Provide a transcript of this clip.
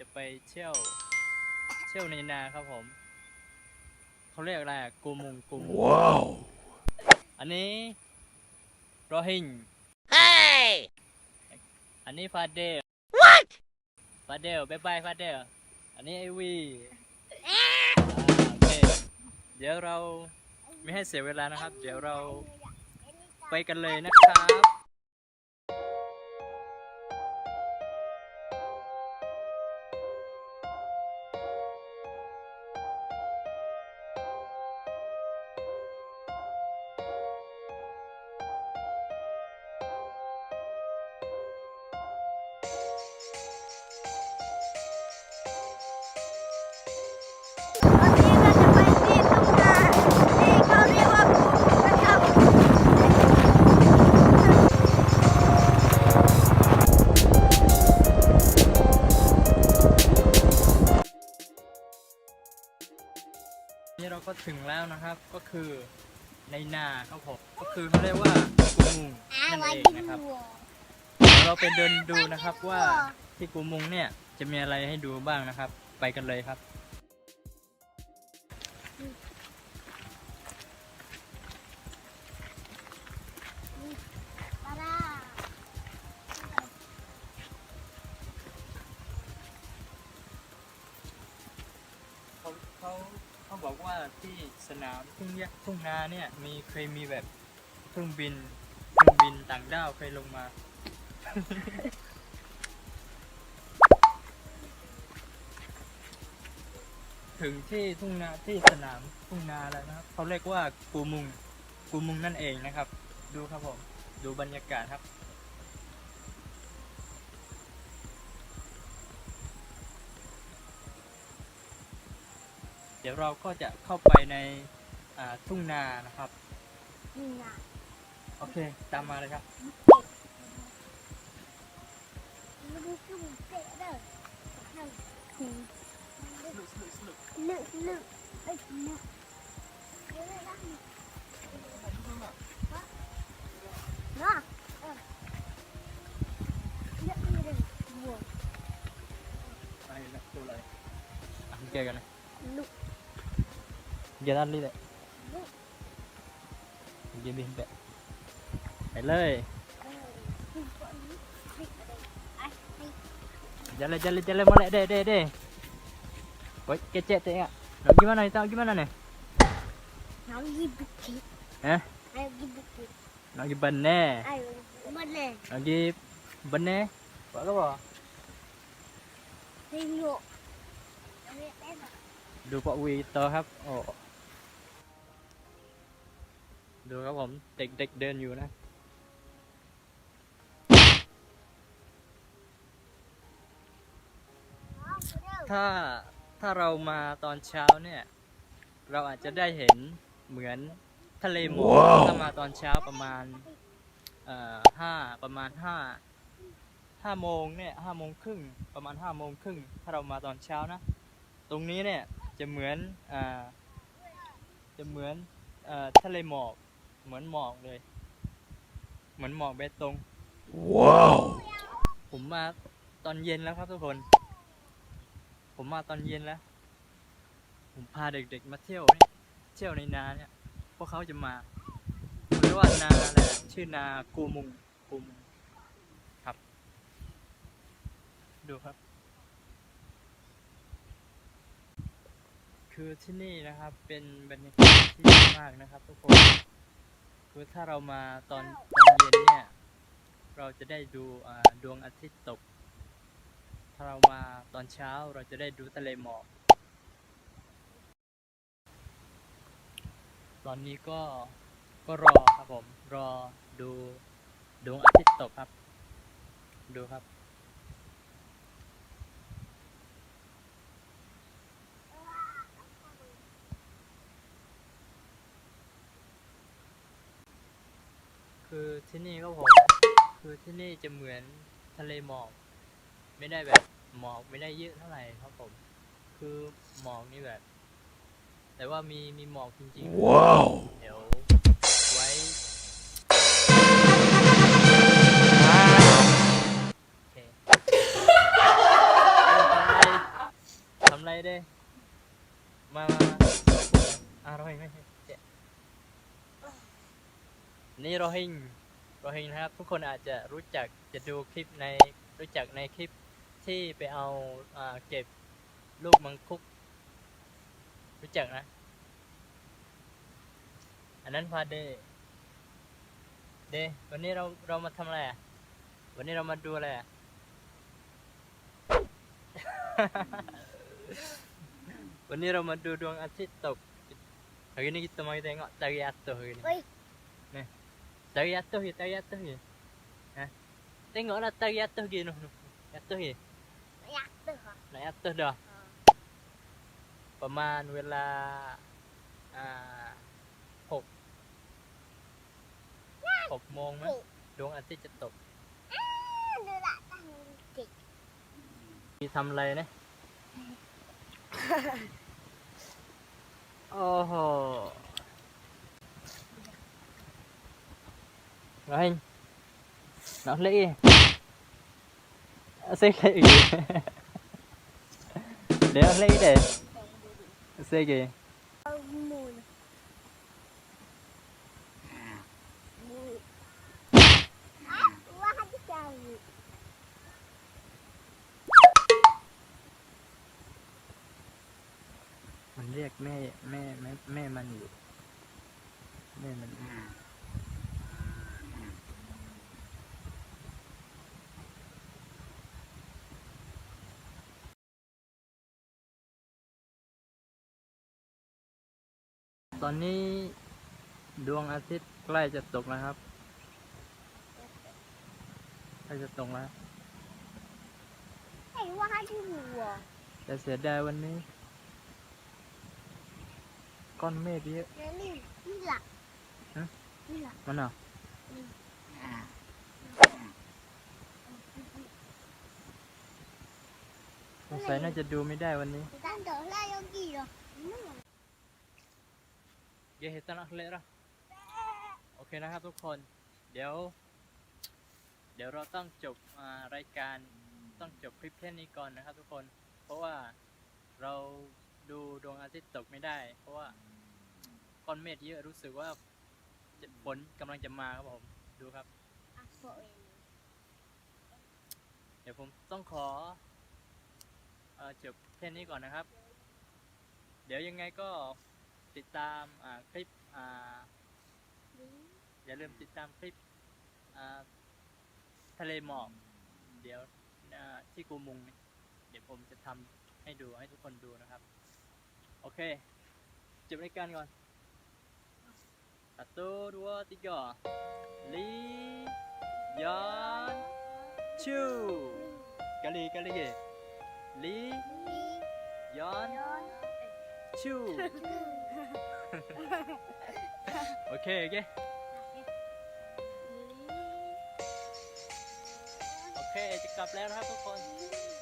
จะไปเที่ยว เที่ยวในนาครับผม เขาเรียกอะไรอะกูมุงกูมุง Wow. อันนี้โรฮิง Hey! อันนี้ฟาเดล What ฟาเดลบายบายฟาเดล อันนี้ไอวีอ่าโอเค เดี๋ยวเราไม่ให้เสียเวลานะครับ เดี๋ยวเราไปกันเลยนะครับ ก็คือในนาครับผมก็คือเขาเรียกว่ากูมุงนั่นเองนะครับเดี๋ยวเราไปเดินดูนะครับว่าที่กูมุงเนี่ยจะมีอะไรให้ดูบ้างนะครับ ไปกันเลยครับ ปลาร้า เขาเขาเขา บอกว่าที่สนามทุ่งยทุ่งนาเนี่ยมีเคยมีแบบเครื่องบินเครื่องบินต่างด้าวเคยลงมา ถึงที่ทุ่งนาที่สนามทุ่งนาแล้วนะครับเขาเรียกว่ากูมุงกูมุงนั่นเองนะครับ ดูครับผม ดูบรรยากาศครับ เดี๋ยวเราก็จะเข้าไปในอ่าทุ่งนานะครับ นี่นะโอเค ตามมาเลยครับไม่ได้ชุ่มเตะเด้อนั่งหูลึกลึกเอ้ยลึกเดี๋ยวนะเนาะเออเยอะเลยบัวไปแล้วดูอะไรอะเกกันเลยลุกเดี๋ยวนั่นนี่แหละเดี๋ยวบินไปไปเลยเออขึ้นก่ อนนิดนิดอะไรไอ้ไอ้ jalan jalan jalan molek deh deh deh Woi, kecek tengok. Nak gimana ni? Tahu gimana ni? Nak pergi bukit. Eh? Ayo pergi bukit. Nak pergi benar. Ayo, mana? Nak pergi benar. Buat apa? Tengok. Ambil tengok. ดูปะวีต่อครับโอ้ ดูครับผม เด็กๆเดินอยู่นะ ถ้าถ้าเรามาตอนเช้าเนี่ย เราอาจจะได้เห็นเหมือนทะเลหมอกว้าวถ้ามาตอนเช้าประมาณเอ่อห้าประมาณห้าห้าโมงเนี่ยห้าโมงครึ่งประมาณห้าโมงครึ่งถ้าเรามาตอนเช้านะ ตรงนี้เนี่ยจะเหมือนอ่าจะเหมือนเอ่อทะเลหมอก เหมือนหมอกเลย เหมือนหมอกเบตง Wow. ผมมาตอนเย็นแล้วครับทุกคน ผมมาตอนเย็นแล้ว ผมพาเด็กๆมาเที่ยวเนี่ยเที่ยวในนาเนี่ย พวกเขาจะมาเรียกว่านาอะไรอะชื่อนากูมุงกูมุงครับ ดูครับ คือที่นี่นะครับ เป็นบรรยากาศที่ดีมากนะครับ ทุกคน คือถ้าเรามาตอนตอนเย็นเนี่ย เราจะได้ดูอ่าดวงอาทิตย์ตก ถ้าเรามาตอนเช้าเราจะได้ดูทะเลหมอก ตอนนี้ก็ก็รอครับผม รอดูดวงอาทิตย์ตกครับ ดูครับ คือ ที่นี่ก็ผมคือที่นี่จะเหมือนทะเลหมอก ไม่ได้แบบหมอกไม่ได้เยอะเท่าไหร่ครับผม คือหมอกนี่แบบ แต่ว่ามีมีหมอกจริงๆ Wow. เดี๋ยวไว้โอเคมามามาอะโรฮิงไม่เจ๊นี่โรฮิง โรฮิงนะครับ ทุกคนอาจจะรู้จักจะดูคลิปในรู้จักในคลิปที่ไปเอาอาเก็บลูกมังคุก รู้จักนะ อันนั้นพาเดเดวันนี้เราเรามาทำอะไรอะ วันนี้เรามาดูอะไรอะ วันนี้เรามาดูดวงอาทิตย์ตก Hari ni kita mari tengok tari atas hari ni. Oi. Ni. Tari atas je, tari atas je. Ha. Tengoklah tari atas je noh. noh. Atas je. อยากตื่นเหรอ Naik atas dah. ประมาณเวลาอ่าหกหกโมงมั้ยดวงอาทิตย์จะตกดูละตั้งจิกมีทำอะไรเนี่ยโอ้โห rồi hình nó lấy xếp lấy gì để nó lấy để xếp gì เอามูลมูลอะว่าจะจังมันเรียกแม่แม่แม่แม่มันอยู่แม่มัน ตอนนี้ดวงอาทิตย์ใกล้จะตกแล้วครับ ใกล้จะตกแล้ว ไอ้ว่าที่หัวแต่เสียดายวันนี้ ก้อนเมฆเยอะนี่นี่นี่หลักฮะ นี่หลักมันเหรอสงสัยน่าจะดูไม่ได้วันนี้ ตั้งแต่แรกยังกี่หรอ เยเฮตันอักเลระโอเคนะครับทุกคน เดี๋ยว เดี๋ยวเราต้องจบรายการต้องจบคลิปแค่นี้ก่อนนะครับทุกคน เพราะว่าเราดูดวงอาทิตย์ตกไม่ได้ เพราะว่าก้อนเมฆเยอะรู้สึกว่าฝนกำลังจะมาครับผม ดูครับ เดี๋ยวผมต้องขออจบแค่นี้ก่อนนะครับ เดี๋ยวยังไงก็ ติดตามอ่าคลิปอย่าลืมติดตามคลิปทะเลหมอกเดี๋ยวที่กูมุง เดี๋ยวผมจะทำให้ดูให้ทุกคนดูนะครับ โอเคจบรายการก่อน satu dua tiga lian chu kali kali lagi li yan ย้อน chu โอเค โอเค โอเค จะกลับแล้วนะครับทุกคนเ